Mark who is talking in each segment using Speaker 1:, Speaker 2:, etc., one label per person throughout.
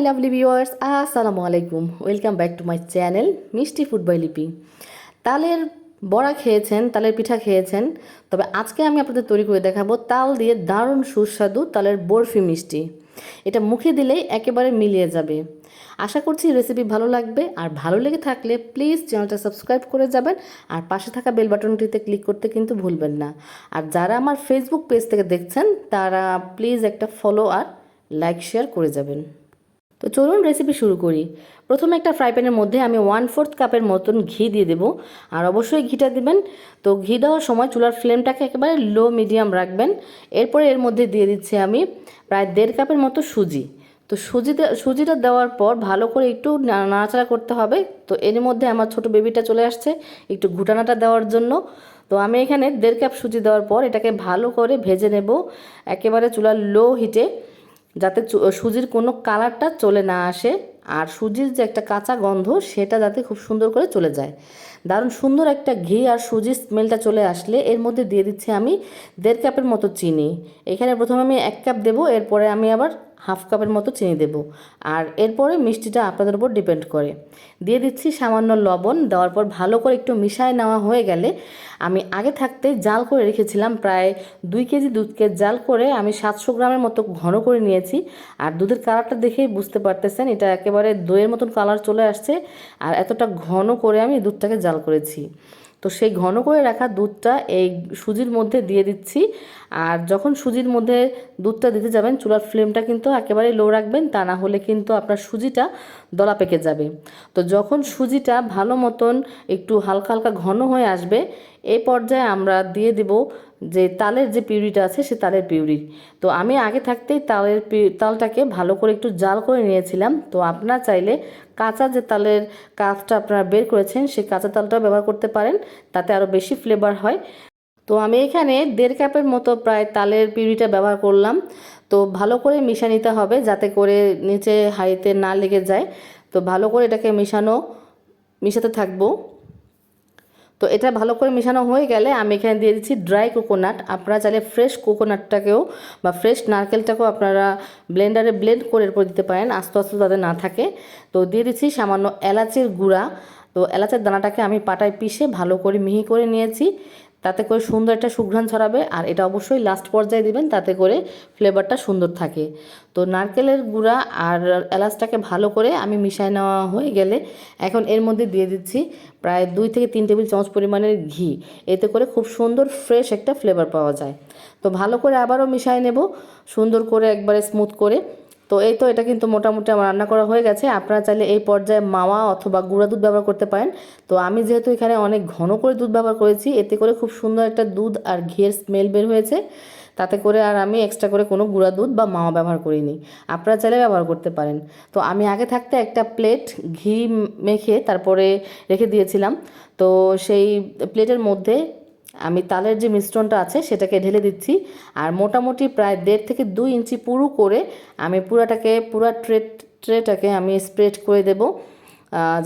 Speaker 1: Viewers আসসালামু আলাইকুম। Welcome back to my channel Mishti food by Lipi. তালের বড়া খেয়েছেন, তালের পিঠা খেয়েছেন, তবে আজকে আমি আপনাদের তৈরি করে দেখাবো তাল দিয়ে দারুণ সুস্বাদু তালের বরফি মিষ্টি। এটা মুখে দিলেই একেবারে মিলিয়ে যাবে। আশা করছি রেসিপি ভালো লাগবে, আর ভালো লেগে থাকলে প্লিজ চ্যানেলটা সাবস্ক্রাইব করে যাবেন, আর পাশে থাকা বেল বাটনটিতে ক্লিক করতে কিন্তু ভুলবেন না। আর যারা আমার ফেসবুক পেজ থেকে দেখছেন, তারা প্লিজ একটা ফলো আর লাইক শেয়ার করে যাবেন। তো চলুন রেসিপি শুরু করি। প্রথমে একটা ফ্রাই প্যানের মধ্যে আমি ওয়ান ফোর্থ কাপের মতন ঘি দিয়ে দেবো। আর অবশ্যই ঘিটা দিবেন। তো ঘি দেওয়ার সময় চুলার ফ্লেমটাকে একেবারে লো মিডিয়াম রাখবেন। এরপরে এর মধ্যে দিয়ে দিচ্ছি আমি প্রায় দেড় কাপের মতো সুজি। তো সুজিতে, সুজিটা দেওয়ার পর ভালো করে একটু নাড়াচাড়া করতে হবে। তো এর মধ্যে আমার ছোট বেবিটা চলে আসছে, একটু ঘুটানাটা দেওয়ার জন্য। তো আমি এখানে দেড় কাপ সুজি দেওয়ার পর এটাকে ভালো করে ভেজে নেব। একেবারে চুলার লো হিটে যাতে সুজির কোনো কালারটা চলে না আসে আর সুজির যে একটা কাঁচা গন্ধ সেটা যাতে খুব সুন্দর করে চলে যায়। দারুণ সুন্দর একটা ঘি আর সুজির স্মেলটা চলে আসলে এর মধ্যে দিয়ে দিচ্ছি আমি দেড় কাপের মতো চিনি। এখানে প্রথমে আমি এক কাপ দেবো, এরপরে আমি আবার হাফ কাপের মতো চিনি দেব। আর এরপরে মিষ্টিটা আপনাদের উপর ডিপেন্ড করে। দিয়ে দিচ্ছি সামান্য লবণ। দেওয়ার পর ভালো করে একটু মিশায় নেওয়া হয়ে গেলে আমি আগে থাকতে জাল করে রেখেছিলাম প্রায় দুই কেজি দুধকে জাল করে আমি সাতশো গ্রামের মতো ঘন করে নিয়েছি। আর দুধের কালারটা দেখেই বুঝতে পারতেছেন, এটা একেবারে দইয়ের মতন কালার চলে আসছে। আর এতটা ঘন করে আমি দুধটাকে জাল করেছি। তো সেই ঘন করে রাখা দুধটা এই সুজির মধ্যে দিয়ে দিচ্ছি। আর যখন সুজির মধ্যে দুধটা দিতে যাবেন, চুলার ফ্লেমটা কিন্তু একেবারেই লো রাখবেন, তা না হলে কিন্তু আপনার সুজিটা দলা পেকে যাবে। তো যখন সুজিটা ভালো মতন একটু হালকা হালকা ঘন হয়ে আসবে এই পর্যায়ে আমরা দিয়ে দেব যে তালের যে পিউরিটা আছে সে তালের পিউরি। তো আমি আগে থাকতেই তালের তালটাকে ভালো করে একটু জাল করে নিয়েছিলাম। তো আপনারা চাইলে কাঁচা যে তালের কাজটা আপনারা বের করেছেন, সেই কাঁচা তালটাও ব্যবহার করতে পারেন, তাতে আরও বেশি ফ্লেভার হয়। তো আমি এখানে দেড় কাপের মতো প্রায় তালের পিউরিটা ব্যবহার করলাম। তো ভালো করে মিশা নিতে হবে যাতে করে নিচে হাঁড়িতে না লেগে যায়। তো ভালো করে এটাকে মিশানো, মিশাতে থাকব। তো এটা ভালো করে মেশানো হয়ে গেলে আমি এখানে দিয়ে দিচ্ছি ড্রাই কোকোনাট আপনারা চাইলে ফ্রেশ কোকোনাটটাকেও বা ফ্রেশ নারকেলটাকেও আপনারা ব্লেন্ডারে ব্লেন্ড করে এরপর দিতে পারেন, আস্তে আস্তে যাতে না থাকে। তো দিয়ে দিচ্ছি সামান্য এলাচের গুঁড়া। তো এলাচের দানাটাকে আমি পাটায় পিষে ভালো করে মিহি করে নিয়েছি। তাতে করে সুন্দর একটা সুঘ্রাণ ছড়াবে আর এটা অবশ্যই লাস্ট পর্যায়ে দিবেন, তাতে করে ফ্লেভারটা সুন্দর থাকে। তো নারকেলের গুঁড়া আর এলাচটাকে ভালো করে আমি মিশায় নেওয়া হয়ে গেলে এখন এর মধ্যে দিয়ে দিচ্ছি প্রায় দুই থেকে তিন টেবিল চামচ পরিমাণের ঘি। এতে করে খুব সুন্দর ফ্রেশ একটা ফ্লেভার পাওয়া যায়। তো ভালো করে আবারও মিশায় নেব, সুন্দর করে একবারে স্মুথ করে। তো এই তো এটা কিন্তু মোটামুটি আমার রান্না করা হয়ে গেছে। আপনারা চাইলে এই পর্যায়ে মাওয়া অথবা গুঁড়া দুধ ব্যবহার করতে পারেন। তো আমি যেহেতু এখানে অনেক ঘন করে দুধ ব্যবহার করেছি, এতে করে খুব সুন্দর একটা দুধ আর ঘিয়ের স্মেল বের হয়েছে। তাতে করে আর আমি এক্সট্রা করে কোনো গুঁড়া দুধ বা মাওয়া ব্যবহার করিনি। আপনারা চাইলে ব্যবহার করতে পারেন। তো আমি আগে থাকতে একটা প্লেট ঘি মেখে তারপরে রেখে দিয়েছিলাম। তো সেই প্লেটের মধ্যে আমি তালের যে মিশ্রণটা আছে সেটাকে ঢেলে দিচ্ছি, আর মোটামুটি প্রায় দেড় থেকে দুই ইঞ্চি পুরু করে আমি পুরাটাকে, পুরা ট্রে, ট্রেটাকে আমি স্প্রেড করে দেব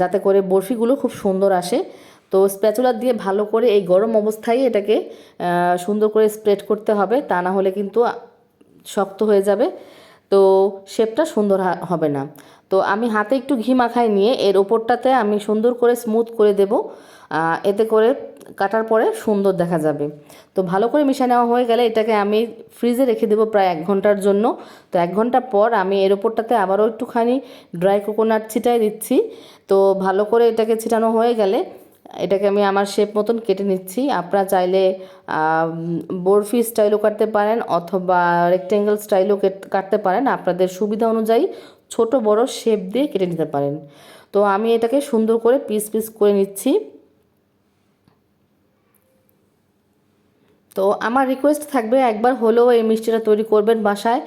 Speaker 1: যাতে করে বরফিগুলো খুব সুন্দর আসে। তো স্প্যাচুলার দিয়ে ভালো করে এই গরম অবস্থায় এটাকে সুন্দর করে স্প্রেড করতে হবে, তা না হলে কিন্তু শক্ত হয়ে যাবে। তো শেপটা সুন্দর হবে না। তো আমি হাতে একটু ঘি মাখায় নিয়ে এর ওপরটাতে আমি সুন্দর করে স্মুথ করে দেব। এতে করে কাটার পরে সুন্দর দেখা যাবে। তো ভালো করে মিশিয়ে নেওয়া হয়ে গেলে এটাকে আমি ফ্রিজে রেখে দেবো প্রায় এক ঘণ্টার জন্য। তো এক ঘণ্টা পর আমি এর ওপরটাতে আবারও একটুখানি ড্রাই কোকোনাট ছিটাই দিচ্ছি। তো ভালো করে এটাকে ছিটানো হয়ে গেলে এটাকে আমি আমার শেপ মতন কেটে নিচ্ছি। আপনারা চাইলে বরফি স্টাইলও কাটতে পারেন অথবা রেক্টেঙ্গেল স্টাইলও কেট- কাটতে পারেন। আপনাদের সুবিধা অনুযায়ী ছোট বড় শেপ দিয়ে কেটে নিতে পারেন। তো আমি এটাকে সুন্দর করে পিস পিস করে নিচ্ছি। তো আমার রিকোয়েস্ট থাকবে একবার হলেও এই মিষ্টিটা তৈরি করবেন বাসায়।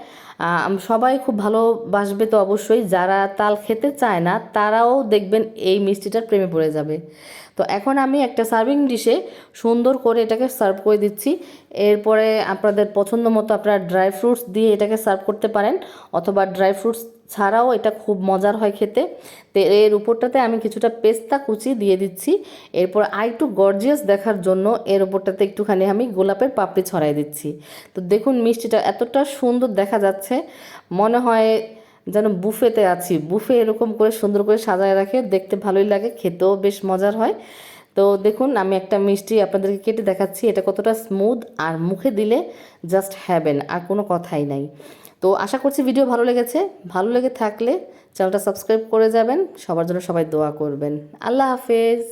Speaker 1: সবাই খুব ভালোবাসবে তো অবশ্যই। যারা তাল খেতে চায় না, তারাও দেখবেন এই মিষ্টিটার প্রেমে পড়ে যাবে। তো এখন আমি একটা সার্ভিং ডিশে সুন্দর করে এটাকে সার্ভ করে দিচ্ছি। এরপরে আপনাদের পছন্দ মতো আপনারা ড্রাই ফ্রুটস দিয়ে এটাকে সার্ভ করতে পারেন, অথবা ড্রাই ফ্রুটস ছাড়াও এটা খুব মজার হয় খেতে। তো এর উপরটাতে আমি কিছুটা পেস্তা কুচি দিয়ে দিচ্ছি। এরপর আর একটু গর্জিয়াস দেখার জন্য এর উপরটাতে একটুখানি আমি গোলাপের পাপড়ি ছড়াই দিচ্ছি। তো দেখুন মিষ্টিটা এতটা সুন্দর দেখা যাচ্ছে। মনে হয় যেন বুফেতে আছি। বুফে এরকম করে সুন্দর করে সাজায় রাখে, দেখতে ভালোই লাগে, খেতেও বেশ মজার হয়। তো দেখুন আমি একটা মিষ্টি আপনাদেরকে কেটে দেখাচ্ছি। এটা কতটা স্মুথ আর মুখে দিলে জাস্ট হ্যাভেন আর কোনো কথাই নাই। তো আশা করছি ভিডিও ভালো লেগেছে। ভালো লেগে থাকলে চ্যানেলটা সাবস্ক্রাইব করে যাবেন। সবার জন্য সবাই দোয়া করবেন। আল্লাহ হাফেজ।